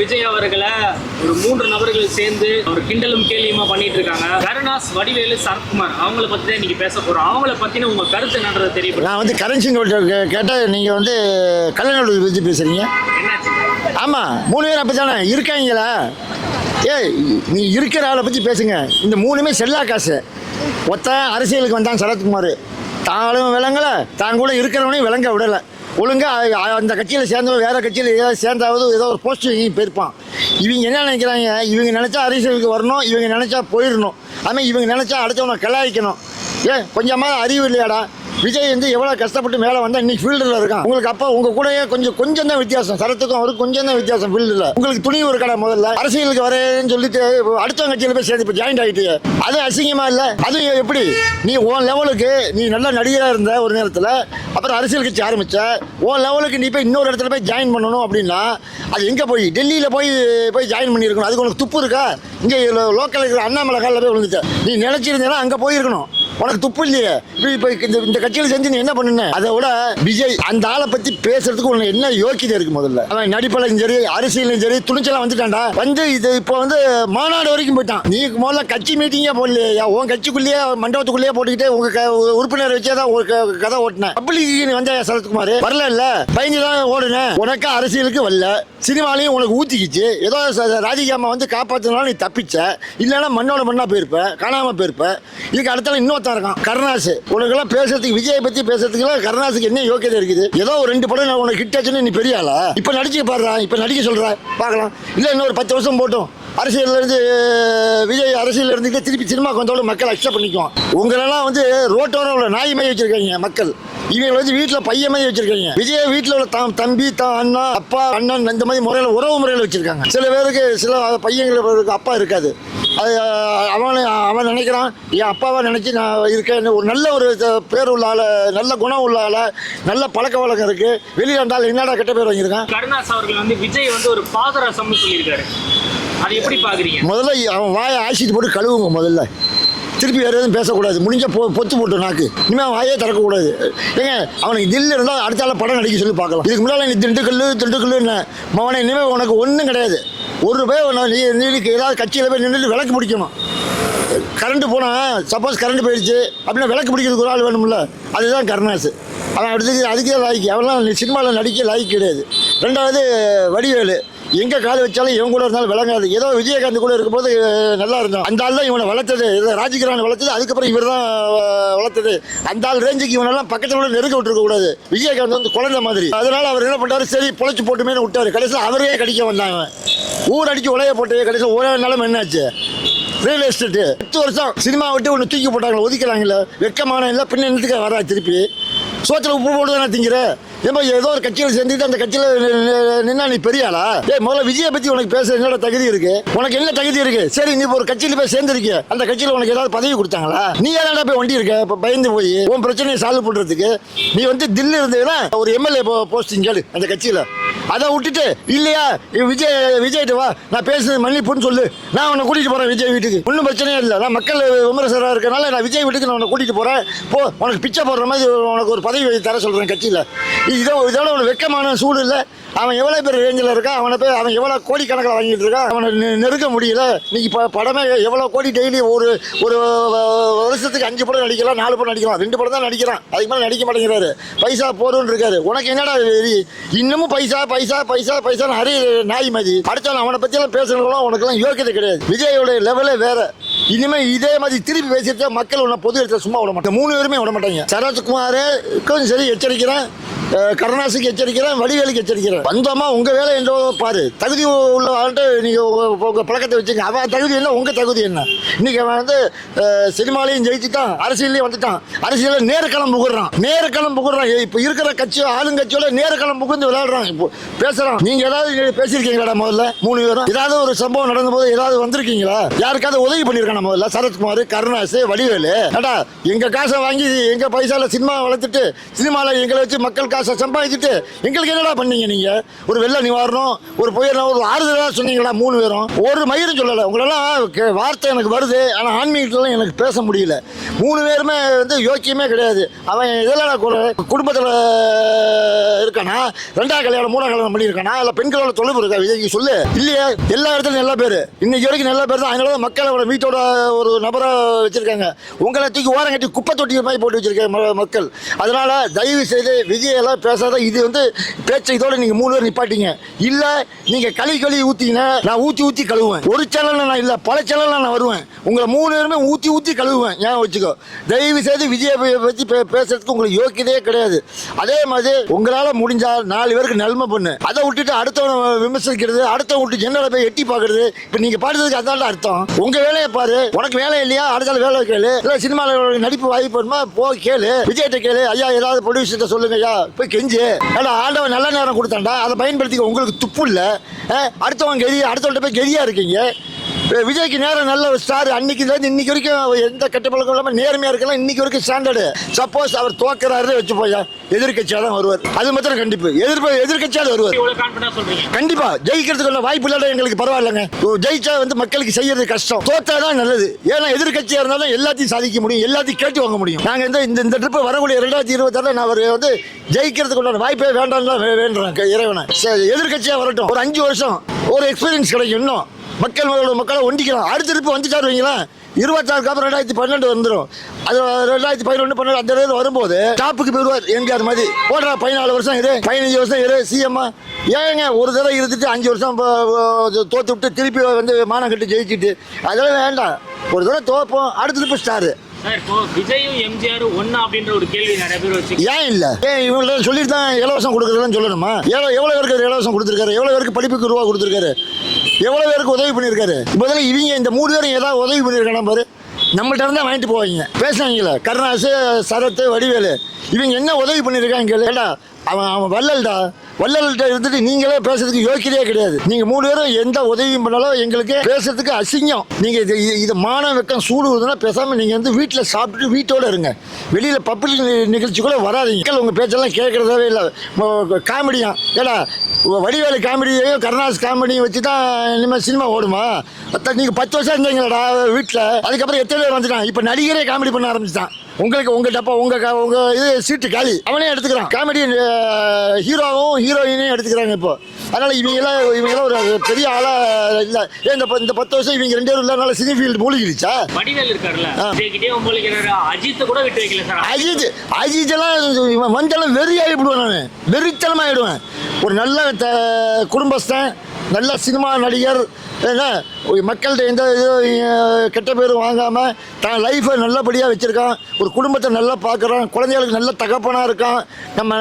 விஜய் அவர்களை ஒரு மூன்று நபர்கள் சேர்ந்து ஒரு கிண்டலும் கேலியுமா பண்ணிட்டு இருக்காங்க கருணாஸ் வடிவேலு சரத்குமார் அவங்கள பத்தி தான் இன்னைக்கு பேச போறோம். அவங்கள பத்தின உங்க கருத்து என்னன்றதை தெரியப்படுத்த நான் வந்து நோட்டு கேட்டால் நீங்கள் வந்து கல்லநோட்டு பற்றி பேசுகிறீங்க என்னாச்சு? ஆமாம் மூணு பேர் அப்படி தானே இருக்காங்களா? ஏய் நீ இருக்கிற ஆளை பற்றி பேசுங்க. இந்த மூணுமே செல்லா காசு. ஒத்த அரசியலுக்கு வந்தான் சரத்குமார். தாளும் விளங்கலை கூட இருக்கிறவனையும் விளங்க விடலை. ஒழுங்காக அந்த கட்சியில் சேர்ந்தவன் வேறு கட்சியில் ஏதாவது சேர்ந்தாவது ஏதோ ஒரு போஸ்ட் வாங்கி போயிருப்பான். இவங்க என்ன நினைக்கிறாங்க? இவங்க நினச்சா அரசியலுக்கு வரணும் இவங்க நினச்சா போயிடணும். அதுமாதிரி இவங்க நினச்சா அடுத்தவனை கலாய்க்கணும். ஏன் கொஞ்சமாக அறிவு இல்லையாடா? விஜய் வந்து எவ்வளோ கஷ்டப்பட்டு மேலே வந்தால் இன்னைக்கு ஃபீல்டில் இருக்கான். உங்களுக்கு அப்போ உங்கள் கூடயே கொஞ்சம் கொஞ்சம் தான் வித்தியாசம். சரத்துக்கும் அவருக்கு கொஞ்சம் தான் வித்தியாசம் ஃபீல்டில் உங்களுக்கு துணி ஒரு கடை முதல்ல. அரசியலுக்கு வரேன்னு சொல்லிட்டு அடுத்தவங்க கட்சியில் போய் சேர்ந்து இப்போ ஜாயின் ஆகிட்டு அது அசிங்கமா இல்லை? அது எப்படி? நீ உன் லெவலுக்கு நீ நல்ல நடிகராக இருந்த ஒரு நேரத்தில் அப்புறம் அரசியல் கட்சி ஆரம்பிச்ச உன் லெவலுக்கு நீ போய் இன்னொரு இடத்துல போய் ஜாயின் பண்ணணும் அப்படின்னா அது எங்கே போய்? டெல்லியில் போய் போய் ஜாயின் பண்ணியிருக்கணும். அதுக்கு உனக்கு துப்பு இருக்கா? இங்கே லோக்கலில் இருக்கிற அண்ணாமலை காலில் போய் விழுந்துட்ட. நீ நினச்சிருந்தேன்னா அங்கே போயிருக்கணும். உனக்கு துப்பு இல்லையே. இப்போ இந்த இந்த கட்சியில் செஞ்சு நீ என்ன பண்ணுன? அதை விட விஜய் அந்த ஆளை பற்றி பேசுறதுக்கு உனக்கு என்ன யோக்கியதை இருக்கு முதல்ல? அவன் நடிப்பிலும் சரி அரசியலும் சரி துணிச்சலாம் வந்துட்டான்டா. வந்து இது இப்போ வந்து மாநாடு வரைக்கும் போயிட்டான். நீ முதல்ல கட்சி மீட்டிங்கே போடலையா? உன் கட்சிக்குள்ளேயே மண்டபத்துக்குள்ளேயே போட்டுக்கிட்டே உங்க க- உறுப்பினர் வச்சே தான் ஒரு க- கதை ஓட்டினேன் பப்ளிக் நீ வந்த சரத்குமார்? வரல இல்ல? பயந்து தான் ஓடுனேன் உனக்கு அரசியலுக்கு வரல. சினிமாலையும் உனக்கு ஊத்திக்கிச்சு. ஏதோ ராஜிகாமா வந்து காப்பாத்தினாலும் நீ தப்பிச்ச. இல்லைன்னா மண்ணோட மண்ணா போயிருப்ப காணாம போயிருப்ப. இதுக்கு அடுத்தால தான் இருக்கான். கருணாஸ் உனக்கெல்லாம் பேசுறதுக்கு விஜய் பத்தி பேசுறதுக்குலாம் கருணாஸுக்கு என்ன யோக்கியதை இருக்குது? ஏதோ ஒரு ரெண்டு படம் நான் உனக்கு ஹிட் ஆச்சுன்னு நீ பெரிய ஆளா? இப்ப நடிச்சு பாடுறா இப்ப நடிக்க சொல்ற. பார்க்கலாம். இல்ல இன்னொரு பத்து வருஷம் போட்டும். அரசியல்ல இருந்து விஜய் அரசியல் இருந்து திருப்பி சினிமா வந்தாலும் மக்கள் அக்செப்ட் பண்ணிக்குவோம் உங்களெல்லாம் வந்து ரோட்டோரம் உள்ள நாய் மாதிரி வச்சிருக்காங்க மக்கள். இவங்க வந்து வீட்டில் பையன் மாதிரி வச்சிருக்காங்க. விஜய் வீட்டில் உள்ள தான் தம்பி தான் அண்ணா அப்பா அண்ணன் இந்த மாதிரி முறையில் உறவு முறையில் வச்சிருக்காங்க. சில பேருக்கு சில பையங்களுக்கு அப்பா இருக்காது. அது அவன் அவன் நினைக்கிறான் என் அப்பாவை நினச்சி நான் இருக்கேன் ஒரு நல்ல ஒரு பேர் உள்ள ஆளை நல்ல குணம் உள்ள ஆளை நல்ல பழக்க வழக்கம் இருக்குது இருந்தாலும் என்னடா கெட்ட பேர் வாங்கியிருக்கான்? கருணாஸ் அவர்கள் வந்து விஜய் வந்து ஒரு பாதரசம்னு சொல்லியிருக்காரு. அது எப்படி பாக்குறீங்க? முதல்ல அவன் வாயை ஆசிட்டு போட்டு கழுவுங்க முதல்ல. திருப்பி வேறு எதுவும் பேசக்கூடாது. முடிஞ்ச பொ பொத்து போட்டு நாக்கு. இனிமேல் அவன் வாயே திறக்கக்கூடாது. ஏங்க அவனுக்கு தில்லு இருந்தால் அடுத்த ஆள் படம் நடிக்க சொல்லி பார்க்கலாம். இதுக்கு முன்னால் நீ திண்டுக்கல்லு திண்டுக்கல்லு என்ன மவனை இனிமேல் உனக்கு ஒன்றும் கிடையாது. ஒரு ரூபாய் நீ நீக்கு ஏதாவது கட்சியில் போய் நின்றுட்டு விளக்கு பிடிக்கணும். கரண்ட்டு போனால் சப்போஸ் கரண்ட் போயிடுச்சு அப்படின்னா விளக்கு பிடிக்கிறதுக்கு ஒரு ஆள் வேணும்ல. அதுதான் கருணாஸ். அவன் அடுத்தது அதுக்கே லாய்க்கு. அவன்லாம் சினிமாவில் நடிக்க லாய்க்கு கிடையாது. ரெண்டாவது வடிவேலு. எங்கே கால் வச்சாலும் இவன் கூட இருந்தாலும் விளங்காது. ஏதோ விஜயகாந்த் கூட இருக்கும்போது நல்லா இருந்தான். அந்த ஆள் தான் இவனை வளர்த்தது. இதை ராஜகிரான் வளர்த்தது. அதுக்கப்புறம் இவர் தான் வளர்த்தது. அந்த ஆள் ரேஞ்சுக்கு இவனெல்லாம் பக்கத்தில் கூட நெருங்க விட்டுருக்க கூடாது. விஜயகாந்த் வந்து குழந்தை மாதிரி. அதனால அவர் என்ன பண்ணுறாரு சரி பொழைச்சி போட்டுமேனு விட்டாரு. கடைசியில் அவரே கடிக்க வந்தாங்க ஊர் அடிக்க உலைய போட்டு கடைசியில் ஒரே நிலம் என்னாச்சு? ரியல் எஸ்டேட்டு பத்து வருஷம் சினிமா விட்டு ஒன்று தூக்கி போட்டாங்களே ஒதுக்கிறாங்களே வெக்கமான இல்லை பின்ன என்னத்துக்கு வரா திருப்பி? சோத்துல உப்பு போட்டு தானே திங்கிற? ஏன்பா ஏதோ ஒரு கட்சியில் சேர்ந்துட்டு அந்த கட்சியில் நின்னா நீ பெரிய ஆளா? ஏய் முதல்ல விஜயை பற்றி உனக்கு பேச என்னோட தகுதி இருக்கு? உனக்கு என்ன தகுதி இருக்கு? சரி நீ ஒரு கட்சியில் போய் சேர்ந்துருக்க அந்த கட்சியில் உனக்கு ஏதாவது பதவி கொடுத்தாங்களா? நீ ஏதாண்டா போய் வண்டி இருக்க? இப்போ பயந்து போய் உன் பிரச்சனையை சால்வ் பண்ணுறதுக்கு நீ வந்து தில்லு இருந்ததுன்னா ஒரு எம்எல்ஏ போஸ்டிங் கேளு அந்த கட்சியில். அதை விட்டுட்டு இல்லையா விஜய் விஜய்கிட்ட வா நான் பேசுனது மன்னிப்புன்னு சொல்லு. நான் உன்னை கூட்டிகிட்டு போகிறேன் விஜய் வீட்டுக்கு. ஒன்றும் பிரச்சனையே இல்லை. நான் மக்கள் விமர்சகராக இருக்கனால நான் விஜய் வீட்டுக்கு நான் உன்னை கூட்டிகிட்டு போகிறேன் போ உனக்கு பிச்சை போடுற மாதிரி உனக்கு ஒரு பதவி தர சொல்கிறேன் கட்சியில். இதோ இதோட ஒரு வெக்கமான சூடு இல்லை. அவன் எவ்வளோ பேர் ரேஞ்சில் இருக்கான் அவனை போய் அவன் எவ்வளோ கோடி கணக்கில் வாங்கிட்டு இருக்கான் அவனை நெருக்க முடியல. இன்னைக்கு இப்போ படமே எவ்வளோ கோடி டெய்லி ஒரு ஒரு வருஷத்துக்கு அஞ்சு படம் நடிக்கலாம் நாலு படம் நடிக்கலாம் ரெண்டு படம் தான் நடிக்கிறான். அதுக்கு மேலே நடிக்க மாட்டேங்கிறாரு. பைசா போடுன்னு இருக்காரு உனக்கு என்னடா வெறி? இன்னமும் பைசா பைசா பைசா பைசா ஹரி நாய் மதி அடுத்தாலும் அவனை பற்றியெல்லாம் பேசுறவங்களாம் உனக்கெல்லாம் யோக்கியதை கிடையாது. விஜயோட லெவலே வேற. இனிமே இதே மாதிரி திருப்பி பேசிட்டு மக்கள் உன்னை பொது இடத்துல சும்மா விட மாட்டாங்க. மூணு பேருமே விட மாட்டாங்க. சரத்குமாருக்கும் சரி எச்சரிக்கிறேன். கருணாசிக்கு எச்சரிக்கிறேன் வடிவேலுக்கு எச்சரிக்கிறேன். வந்தோமா உங்க வேலை என்ன பாரு. தகுதி உள்ள ஆள்கிட்ட நீங்க உங்க- பழக்கத்தை வச்சுங்க. அவன் தகுதி என்ன உங்க தகுதி என்ன? இன்னைக்கு அவன் வந்து சினிமாலையும் ஜெயிச்சுட்டான் அரசியலையும் வந்துட்டான். அரசியல நேரக்களம் புகுறான் நேரக்களம் புகுறான் இப்போ இருக்கிற கட்சி ஆளுங்கட்சியோட நேரக்களம் புகுந்து விளையாடுறான். இப்போ பேசுறான். நீங்க ஏதாவது பேசியிருக்கீங்களா முதல்ல? மூணு பேரும். ஏதாவது ஒரு சம்பவம் நடந்த போது ஏதாவது வந்திருக்கீங்களா? யாருக்காவது உதவி பண்ணியிருக்கான முதல்ல? சரத்குமார் கருணாஸ் வடிவேலு. ஏடா எங்க காசை வாங்கி எங்க பைசால சினிமா வளர்த்துட்டு சினிமாவில் எங்களை வச்சு மக்கள் காசு காசை சம்பாதிச்சுட்டு எங்களுக்கு என்னடா பண்ணீங்க நீங்க? ஒரு வெள்ள நிவாரணம் ஒரு புயல் ஒரு ஆறுதலாக சொன்னீங்களா மூணு பேரும்? ஒரு மயிரும் சொல்லலை. உங்களெல்லாம் வார்த்தை எனக்கு வருது. ஆனால் ஆன்மீகத்துலாம் எனக்கு பேச முடியல. மூணு பேருமே வந்து யோக்கியமே கிடையாது. அவன் இதெல்லாம் குடும்பத்தில் இருக்கானா? ரெண்டாம் கல்யாணம் மூணாம் கல்யாணம் பண்ணியிருக்கானா? இல்லை பெண்களோட தொழில் இருக்கா? விஜய்க்கு சொல்லு. இல்லையா. எல்லா இடத்துலையும் நல்ல பேர். இன்னைக்கு வரைக்கும் நல்ல பேர் தான். அதனால தான் மக்களோட வீட்டோட ஒரு நபரை வச்சிருக்காங்க. உங்களை தூக்கி ஓரம் கட்டி குப்பை தொட்டி மாதிரி போட்டு வச்சிருக்காங்க மக்கள். அதனால தயவு செய்து விஜயெல்லாம் பேசுகிறதா பேசாத இது வந்து பேச்சை இதோட நீங்க மூணு பேர் நிப்பாட்டிங்க. இல்லை நீங்கள் களி களி ஊற்றிங்கன்னா நான் ஊற்றி ஊற்றி கழுவுவேன். ஒரு சேனலில் நான் இல்லை பல சேனலில் நான் வருவேன். உங்களை மூணு பேருமே ஊற்றி ஊற்றி கழுவுவேன். ஏன் வச்சுக்கோ? தயவு செய்து விஜயை பற்றி பே- பேசுறதுக்கு உங்களுக்கு யோக்கியதே கிடையாது. அதே மாதிரி உங்களால் முடிஞ்சால் நாலு பேருக்கு நன்மை பண்ணு. அதை விட்டுட்டு அடுத்தவனை விமர்சிக்கிறது அடுத்தவன் விட்டு என்னோட போய் எட்டி பார்க்கறது இப்போ நீங்கள் பாடுறதுக்கு அதான்டா அர்த்தம். உங்கள் வேலையை பாரு. உனக்கு வேலை இல்லையா? அடுத்த வேலை கேளு. இல்லை சினிமாவில் நடிப்பு வாய்ப்பு வேணுமா? போ கேளு. விஜய்கிட்ட கேளு. ஐயா ஏதாவது ப்ரொடியூசர்கிட்ட சொல்லுங்க ஐயா போய் கெஞ்சு ஏடா ஆண்டவன் நல்ல நேரம் கொடுத்தாண்டா அதை பயன்படுத்திக்க உங்களுக்கு துப்பு இல்லை. அடுத்தவன் கெதி அடுத்தவன்கிட்ட போய் கெதியாக இருக்கீங்க? விஜய்க்கு நேரம் நல்ல ஸ்டார் அன்னைக்கு இன்னைக்கு வரைக்கும் எந்த கெட்ட பழக்கம் இல்லாமல் நேர்மையா இருக்கலாம். இன்னைக்கு வரைக்கும் ஸ்டாண்டர்டு சப்போஸ் அவர் தோக்குறாரு வச்சு போயா எதிர்கட்சியாக தான் வருவார். அது மாத்திரம் கண்டிப்பு. எதிர்ப்பு எதிர்கட்சியாக வருவார். கண்டிப்பா. ஜெயிக்கிறதுக்கு வாய்ப்பு இல்லாத எங்களுக்கு பரவாயில்லைங்க. ஜெயிச்சா வந்து மக்களுக்கு செய்யறது கஷ்டம். தோத்தா தான் நல்லது. ஏன்னா எதிர்கட்சியா இருந்தாலும் எல்லாத்தையும் சாதிக்க முடியும். எல்லாத்தையும் கேட்டு வாங்க முடியும். நாங்க இந்த இந்த இந்த ட்ரிப் வரக்கூடிய ரெண்டாயிரத்தி இருபத்தாறுல நான் அவர் வந்து ஜெயிக்கிறதுக்கு உண்டான வாய்ப்பே வேண்டாம்னு தான் வே- வேண்டுறேன். க- இறைவனை. சரி, எதிர்க்கட்சியா வரட்டும். ஒரு அஞ்சு வருஷம் ஒரு எக்ஸ்பீரியன்ஸ் கிடைக்கும் இன்னும். மக்கள் மக்களோட மக்களை ஒண்டிக்கலாம் அடுத்த வந்து வந்துட்டாரு வைங்களேன். இருபத்தாறுக்கு அப்புறம் ரெண்டாயிரத்தி பன்னெண்டு வந்துடும் அது ரெண்டாயிரத்தி பதினொன்று பன்னெண்டு அந்த நேரம் வரும்போது டாப்புக்கு போயிடுவார் எம்ஜிஆர் மாதிரி. போடுறா பதினாலு வருஷம் இரு பதினஞ்சு வருஷம் இரு சிஎம்மா ஏங்க ஒரு தடவை இருந்துட்டு அஞ்சு வருஷம் தோத்து விட்டு திருப்பி வந்து மானம் கட்டி ஜெயிச்சுட்டு. அதெல்லாம் வேண்டாம். ஒரு தடவை தோப்போம் அடுத்த திருப்பி ஸ்டாரு. விஜயும் எம்ஜிஆர் ஒன்னா அப்படின்ற ஒரு கேள்வி நிறைய பேர் வச்சு ஏன் இல்ல? ஏன் இவங்கள்ட்ட சொல்லிட்டு தான் இலவசம் கொடுக்குறதுன்னு சொல்லணுமா? எவ்வளோ எவ்வளோ பேருக்கு இலவசம் கொடுத்துருக்காரு? எவ்வளோ பேருக்கு படிப்புக்கு ரூபா கொடுத்துருக்காரு? எவ்வளோ பேருக்கு உதவி பண்ணியிருக்காரு? முதல்ல இவங்க இந்த மூணு பேரும் ஏதாவது உதவி பண்ணியிருக்கானா பாரு. நம்மள்ட்ட இருந்தா வாங்கிட்டு போவாங்க. பேசுனாங்கல்ல கருணாசு சரத்து வடிவேலு. இவங்க என்ன உதவி பண்ணியிருக்காங்க கேளு. அவன் அவன் வள்ளல்டா. வள்ளல்கிட்ட இருந்துட்டு நீங்களே பேசுறதுக்கு யோக்கியதே கிடையாது. நீங்க மூணு பேரும் எந்த உதவியும் பண்ணாலும் எங்களுக்கு பேசுறதுக்கு அசிங்கம். நீங்க இது இது- மான வெக்கம் சூடுவதுன்னா பேசாம நீங்க வந்து வீட்டில் சாப்பிட்டு வீட்டோட இருங்க. வெளியில பப்ளிக் நிகழ்ச்சிக்குள்ள வராதீங்க. மக்கள் உங்க பேச்செல்லாம் கேட்கறதாவே இல்லை. காமெடியா. ஏடா வடிவேலு காமெடியையும் கருணாஸ் காமெடியும் வச்சு தான் இனிமேல் சினிமா ஓடுமா? நீங்கள் நீங்க பத்து வருஷம் இருந்தீங்களடா வீட்டில் அதுக்கப்புறம் எத்தனை பேர் வந்துட்டான் இப்போ நடிகரே காமெடி பண்ண ஆரம்பிச்சிட்டான். உங்களுக்கு உங்க டப்பா உங்க க- உங்க இது சீட்டு காலி. அவனே எடுத்துக்கிறான். காமெடி ஹீரோவும் ஹீரோயினையும் எடுத்துக்கிறாங்க இப்போ. அதனால இவங்க எல்லாம் இவங்க எல்லாம் ஒரு பெரிய ஆளா இல்ல ஏன் இந்த இந்த பத்து வருஷம் இவங்க ரெண்டு பேரும் இல்லனால சினி ஃபீல்டு மூழ்கிடுச்சா? வடிவேல் இருக்காருல்ல அஜித் கூட விட்டு வைக்கல சார். அஜித் அஜித் எல்லாம் இவன் வந்தாலும் வெறி ஆகிடுவேன் நான். வெறித்தனமாக ஆகிடுவேன் ஒரு நல்ல த- குடும்பஸ்தன் நல்ல சினிமா நடிகர் என்ன ஒரு மக்கள்கிட்ட எந்த இதுவும் கெட்ட பேரும் வாங்காமல் தான் லைஃப்பை நல்லபடியாக வச்சுருக்கான். ஒரு குடும்பத்தை நல்லா பார்க்குறான் குழந்தைகளுக்கு நல்ல தகப்பனாக இருக்கான். நம்ம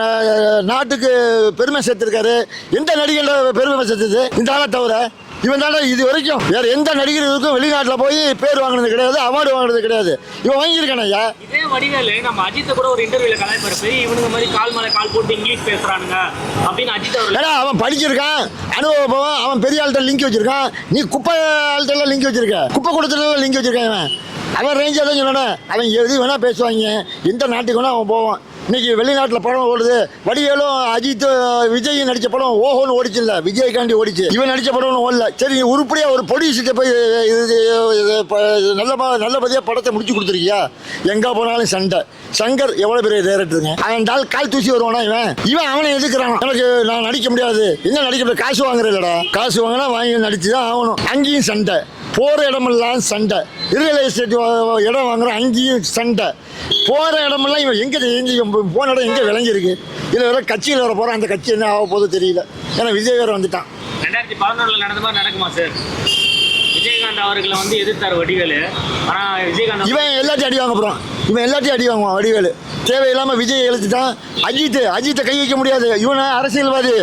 நாட்டுக்கு பெருமை சேர்த்துருக்காரு. எந்த நடிகர் பெருமை சேர்த்தது? இந்த ஆளை தவிர இவன் தானே இது வரைக்கும் வேற எந்த நடிகருக்கும் வெளிநாட்டில் போய் பேர் வாங்கினது கிடையாது அவார்டு வாங்கினது கிடையாது. இவன் வாங்கியிருக்கான ஐயா. இதே வடிவேலு நம்ம அஜித்தை கூட ஒரு இன்டர்வியூல கலாய்ப்பாரு பெரிய இவனுங்க மாதிரி கால் மேல கால் போட்டு இங்கிலீஷ் பேசுறானுங்க அப்படின்னு அஜித் அவர் ஏன்னா அவன் படிச்சிருக்கான் அனுபவம் அவன் பெரிய ஆள்கிட்ட லிங்க் வச்சிருக்கான். நீ குப்பை ஆள்கிட்ட லிங்க் வச்சிருக்க. குப்பை கொடுத்துட்டு லிங்க் வச்சிருக்கான் இவன். அவன் ரேஞ்சாக தான் சொல்லணும் அவன் எது வேணா பேசுவாங்க. எந்த நாட்டுக்கு வேணா அவன் போவான். இன்னைக்கு வெளிநாட்டில் படம் ஓடுது. வடிவேலும் அஜித் விஜய் நடித்த படம் ஓஹோன்னு ஓடிச்சு இல்லை விஜய்காண்டி ஓடிச்சு. இவன் நடித்த படம் ஓடல. சரி உருப்படியாக ஒரு ப்ரொடியூசர்கிட்ட போய் இது இது இது நல்ல நல்லபடியாக படத்தை முடிச்சு கொடுத்துருக்கியா? எங்கே போனாலும் சண்டை. சங்கர் எவ்வளோ பெரிய டேரக்டருங்க அவன் டால் கால் தூசி வருவானா இவன்? இவன் அவனை எதுக்குறான் எனக்கு நான் நடிக்க முடியாது. என்ன நடிக்க முடியாது? காசு வாங்குறதுலடா காசு வாங்கினா வாங்கி நடிச்சு தான் ஆகணும். அங்கேயும் சண்டை. போகிற இடமெல்லாம் சண்டை. ரியல் எஸ்டேட் இடம் வாங்குறோம் அங்கேயும் சண்டை. போகிற இடமெல்லாம் இவன் எங்கே எங்கே போன இடம் எங்கே விளங்கியிருக்கு? இதில் வேற கட்சியில் வர போகிறான் அந்த கட்சி என்ன ஆக போதோ தெரியல. ஏன்னா விஜய் வேற வந்துட்டான். ரெண்டாயிரத்தி பதினொன்றுல நடந்த மாதிரி நடக்குமா சார் விஜயகாந்த் அவர்களை வந்து எதிர்த்தார் வடிவேலு. ஆனா விஜயகாந்த் இவன் எல்லாத்தையும் அடி வாங்க போகிறான் இவன் எல்லாத்தையும் அடி வாங்குவான் வடிவேலு. தேவையில்லாமல் விஜய் எழுத்துட்டான் அஜித் அஜித்தை கை வைக்க முடியாது. இவனை அரசியல்வாதி.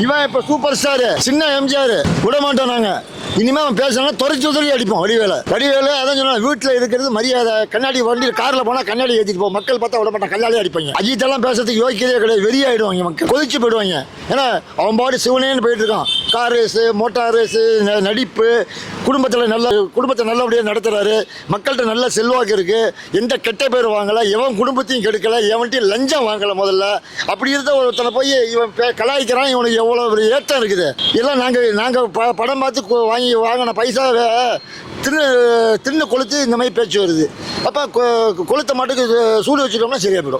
இவன் இப்போ சூப்பர் ஸ்டார் சின்ன எம்ஜிஆர் விட மாட்டோம் நாங்கள் இனிமேல் அவன் பேசினா துறைச்சி துறைச்சி அடிப்போம் வடிவேல. வடிவேல அதான் சொன்னா வீட்டில் இருக்கிறது மரியாதை. கண்ணாடி வண்டி காரில் போனால் கண்ணாடி ஏற்றிட்டு போ. மக்கள் பார்த்தா விட மாட்டான் கண்ணாடி அடிப்பாங்க. அஜித் எல்லாம் பேசுறதுக்கு யோக்கியதே கிடையாது. வெறியாயிடுவாங்க மக்கள். கொதிச்சு போயிடுவாங்க. ஏன்னா அவன் பாடி சிவனேன்னு போயிட்டு இருக்கான். கார் ரேஸு மோட்டார் ரேஸு நடிப்பு குடும்பத்தில் நல்ல குடும்பத்தை நல்லபடியாக நடத்துறாரு. மக்கள்கிட்ட நல்ல செல்வாக்கு இருக்கு. எந்த கெட்ட பேர் வாங்கலை எவன் குடும்பத்தையும் கெடுக்கல எவன்ட்டையும் லஞ்சம் வாங்கலை முதல்ல. அப்படி இருந்த ஒருத்தனை போய் இவன் பே- கலாய்க்கிறான் இவனுக்கு அவ்வளோ ஒரு ஏற்றம் இருக்குது. இதெல்லாம் நாங்கள் நாங்கள் ப படம் பார்த்து வாங்கி வாங்கின பைசாவை தின்னு தின்னு கொளுத்து இந்த மாதிரி பேச்சு வருது. அப்போ கொளுத்த மாட்டுக்கு சூடு வச்சுட்டோம்னா சரியாக போயிடும்.